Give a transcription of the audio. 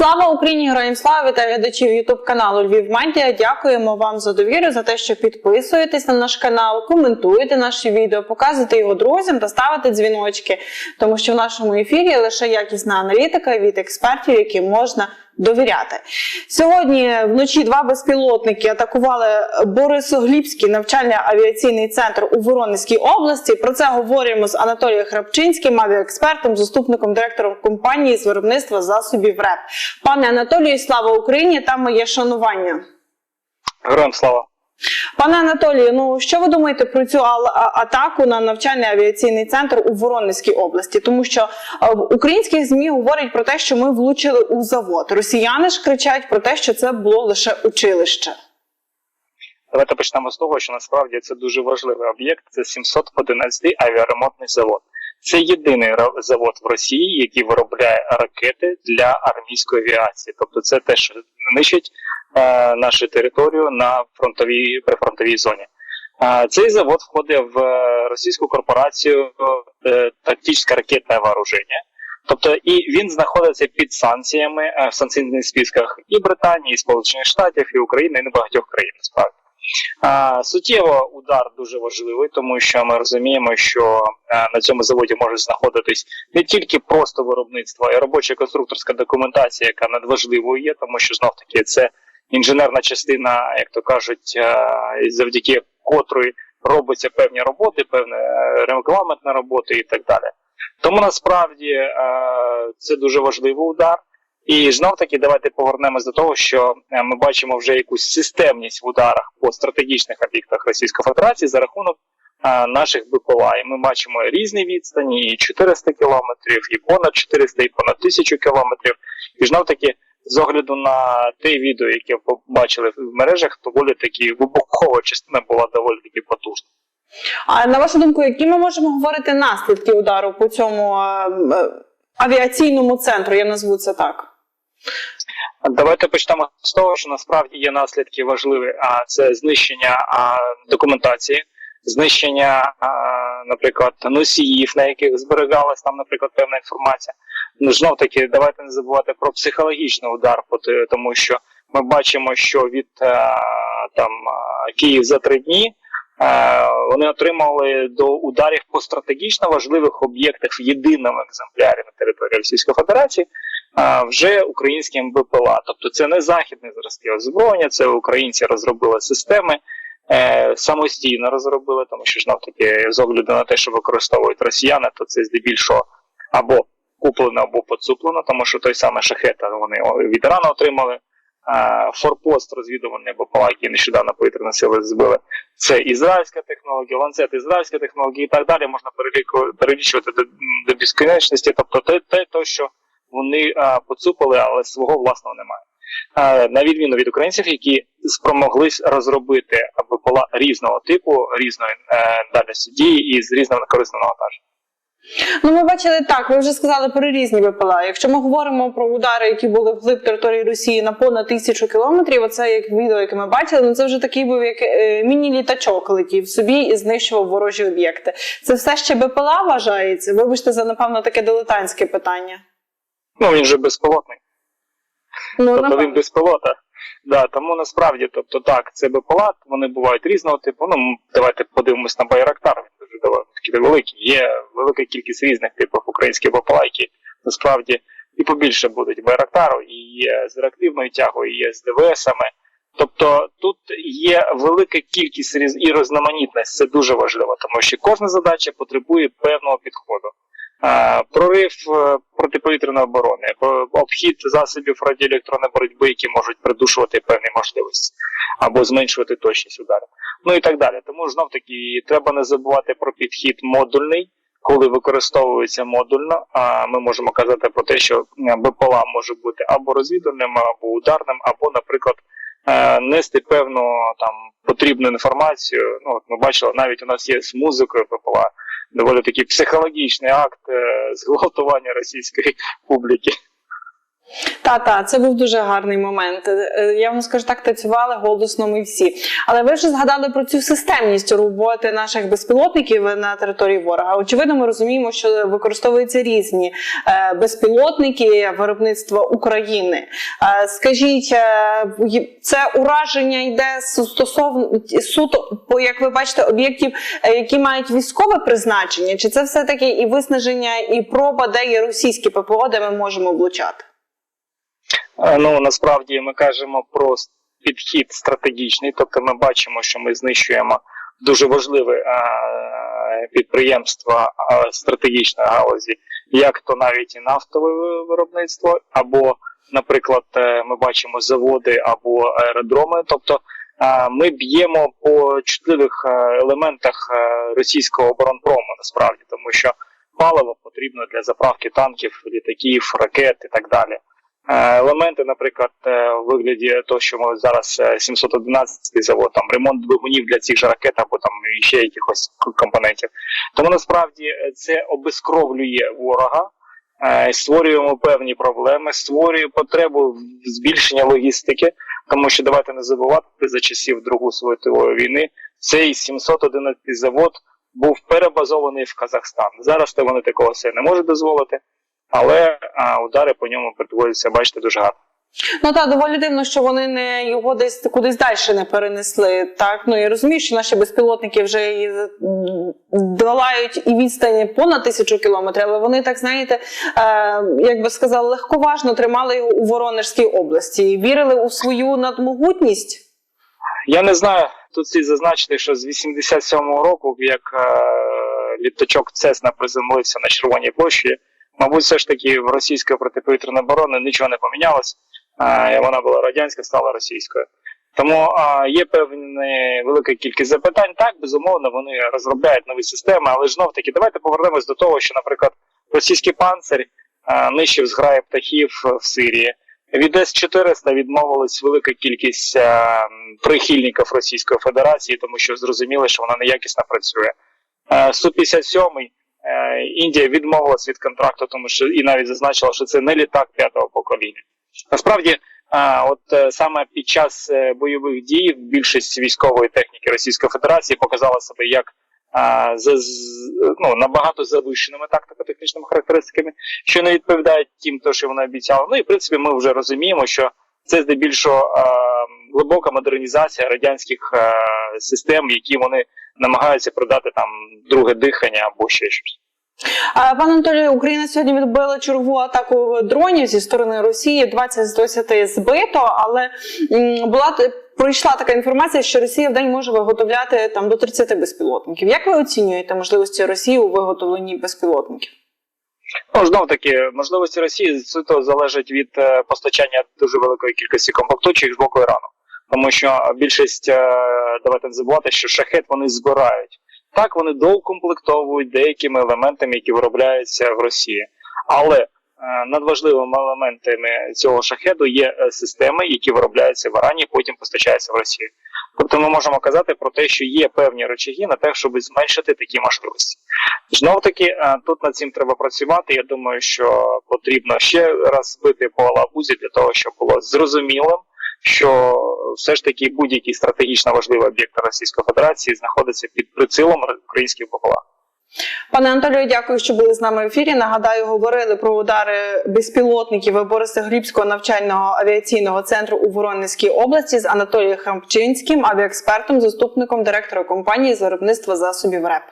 Слава Україні! Героям слава вітаю глядачів Ютуб каналу Львів Медіа. Дякуємо вам за довіру, за те, що підписуєтесь на наш канал, коментуєте наші відео, показуєте його друзям та ставите дзвіночки, тому що в нашому ефірі лише якісна аналітика від експертів, які можна довіряти. Сьогодні вночі два безпілотники атакували Борисоглібський навчально-авіаційний центр у Воронезькій області. Про це говоримо з Анатолієм Храпчинським, авіаекспертом, заступником директора компанії з виробництва засобів РЕП. Пане Анатолію, слава Україні та моє шанування. Героям слава. Пане Анатолію, ну що ви думаєте про цю атаку на навчальний авіаційний центр у Воронезькій області? Тому що е, в українських змі говорять про те, що ми влучили у завод. Росіяни ж кричать про те, що це було лише училище. Давайте почнемо з того, що насправді це дуже важливий об'єкт. Це 711 авіаремонтний завод. Це єдиний завод в Росії, який виробляє ракети для армійської авіації. Тобто, це те, що нищить нашу територію на фронтовій прифронтовій зоні. Цей завод входить в е, російську корпорацію е, тактичне ракетне вооруження. Тобто і він знаходиться під санкціями е, в санкційних списках і Британії, і Сполучених Штатів, і України, і небагатьох країн насправді. Суттєво удар дуже важливий, тому що ми розуміємо, що на цьому заводі може знаходитись не тільки просто виробництво, а й робоча конструкторська документація, яка надважливою є, тому що знов таки це інженерна частина, як то кажуть, е, завдяки котрої робиться певні роботи, певне е, регламентна робота і так далі. Тому насправді е, це дуже важливий удар. І знов таки давайте повернемось до того, що ми бачимо вже якусь системність в ударах по стратегічних об'єктах Російської Федерації за рахунок наших БПЛА. І ми бачимо різні відстані, і 400 кілометрів, і понад 400, і понад 1000 кілометрів. І знов таки, з огляду на те відео, яке побачили в мережах, доволі таки вибухова частина була доволі таки потужна. А на вашу думку, які ми можемо говорити наслідки удару по цьому е, авіаційному центру? Я назву це так. Давайте почнемо з того, що насправді є наслідки важливі, а це знищення а, документації, знищення, а, наприклад, носіїв, на яких зберігалась там, наприклад, певна інформація. Ну знов таки, давайте не забувати про психологічний удар, тому що ми бачимо, що від там Київ за три дні. е, Вони отримали до ударів по стратегічно важливих об'єктах в єдиному екземплярі на території Російської Федерації а, вже українським БПЛА. Тобто це не західні зразки озброєння, це українці розробили системи, е, самостійно розробили, тому що знов таки з огляду на те, що використовують росіяни, то це здебільшого або куплено, або поцуплено, тому що той самий шахет вони від Ірану отримали. Форпост розвідувальний БПЛА, який нещодавно повітряні сили збили. Це ізраїльська технологія, ланцет ізраїльська технологія і так далі. Можна перелічувати до, до безкінечності. Тобто те, те, то, що вони а, поцупили, але свого власного немає. А, на відміну від українців, які спромоглись розробити БПЛА різного типу, різної е, дальності дії і з різним корисним навантаженням. Ну, ми бачили так, ви вже сказали про різні БПЛА. Якщо ми говоримо про удари, які були вглиб території Росії на понад тисячу кілометрів, оце як відео, яке ми бачили, ну це вже такий був як е, міні-літачок летів собі і знищував ворожі об'єкти. Це все ще БПЛА вважається? Вибачте за напевно таке дилетантське питання. Ну він же безпілотний. Ну, тобто він без пілота. Да, тому насправді, тобто так, це БПЛА, вони бувають різного типу. Ну, давайте подивимось на Байрактар, такий великий. Є велика кількість різних типів українських БПЛА, насправді і побільше будуть Байрактару, і є з реактивною тягою, і є з ДВСами. Тобто тут є велика кількість і різноманітність, це дуже важливо, тому що кожна задача потребує певного підходу. Е, Прорив е, протиповітряної оборони, обхід засобів радіоелектронної боротьби, які можуть придушувати певні можливості або зменшувати точність ударів. Ну і так далі. Тому знов таки треба не забувати про підхід модульний. Коли використовується модульно, а ми можемо казати про те, що е, БПЛА може бути або розвідувальним, або ударним, або, наприклад, е, нести певну там потрібну інформацію. Ну, от ми бачили, навіть у нас є з музикою БПЛА доволі такий психологічний акт е, зґвалтування російської публіки. Та, та, це був дуже гарний момент. Е, Я вам скажу так, танцювали голосно ми всі. Але ви вже згадали про цю системність роботи наших безпілотників на території ворога. Очевидно, ми розуміємо, що використовуються різні е, безпілотники виробництва України. Е, Скажіть, е, це ураження йде стосовно суто, як ви бачите, об'єктів, е, які мають військове призначення, чи це все таки і виснаження, і проба, де є російські ППО, де ми можемо влучати? Е, Ну насправді ми кажемо про підхід стратегічний, тобто ми бачимо, що ми знищуємо дуже важливе е, підприємство е, стратегічної галузі, як то навіть і нафтове виробництво, або, наприклад, ми бачимо заводи або аеродроми. Тобто ми б'ємо по чутливих елементах російського оборонпрому, насправді, тому що паливо потрібно для заправки танків, літаків, ракет і так далі. Е, Елементи, наприклад, е, у вигляді того, що ми зараз е, 711 завод, там ремонт двигунів для цих же ракет або там ще якихось компонентів. Тому насправді е, це обескровлює ворога, е, створюємо певні проблеми, створює потребу в збільшення логістики, тому що давайте не забувати за часів Другої світової війни цей 711 завод був перебазований в Казахстан. Зараз то вони такого все не можуть дозволити. Але а, удари по ньому підводяться, бачите, дуже гарно. Ну так, доволі дивно, що вони не його десь кудись далі не перенесли. Так, ну я розумію, що наші безпілотники вже і долають і відстані понад тисячу кілометрів, але вони так знаєте, е, як би сказали, легковажно тримали його у Воронежській області і вірили у свою надмогутність. Я не знаю, тут слід зазначити, що з 87-го року, як е, літачок Цесна приземлився на Червоній площі, мабуть, все ж таки в російської протиповітряної оборони нічого не помінялось. Вона була радянська, стала російською. Тому е, є певна велика кількість запитань. Так, безумовно, вони розробляють нові системи, але ж знов таки, давайте повернемось до того, що, наприклад, російський панцир нищив зграї птахів в Сирії. Від С-400 відмовилась велика кількість е, прихильників Російської Федерації, тому що зрозуміли, що вона неякісно працює. Е, Су-57 е, Індія відмовилась від контракту, тому що і навіть зазначила, що це не літак п'ятого покоління. Насправді, е, от е, саме під час е, бойових дій більшість військової техніки Російської Федерації показала себе як е, за ну, набагато завищеними тактико-технічними характеристиками, що не відповідають тим, то, що вони обіцяли. Ну і в принципі, ми вже розуміємо, що це здебільшого е, глибока модернізація радянських е, систем, які вони намагаються продати там друге дихання або ще щось. Пане Анатолію, Україна сьогодні відбила чергову атаку дронів зі сторони Росії. 20 з 20 збито, але була пройшла така інформація, що Росія в день може виготовляти там до 30 безпілотників. Як ви оцінюєте можливості Росії у виготовленні безпілотників? Ну, знов таки, можливості Росії суто залежать від е, постачання дуже великої кількості комплектуючих з боку Ірану. Тому що більшість, е, давайте не забувати, що шахет вони збирають. Так, вони доукомплектовують деякими елементами, які виробляються в Росії. Але е, надважливими елементами цього шахеду є е, системи, які виробляються в Ірані, потім постачаються в Росію. Тобто ми можемо казати про те, що є певні речаги на те, щоб зменшити такі можливості. Знов таки, тут над цим треба працювати. Я думаю, що потрібно ще раз збити по лабузі для того, щоб було зрозумілим, що все ж таки будь-який стратегічно важливий об'єкт Російської Федерації знаходиться під прицілом українських БПЛА. Пане Анатолію, дякую, що були з нами в ефірі. Нагадаю, говорили про удари безпілотників Борисоглібського навчального авіаційного центру у Воронезькій області з Анатолієм Хамчинським, авіаекспертом, заступником директора компанії з виробництва засобів РЕП.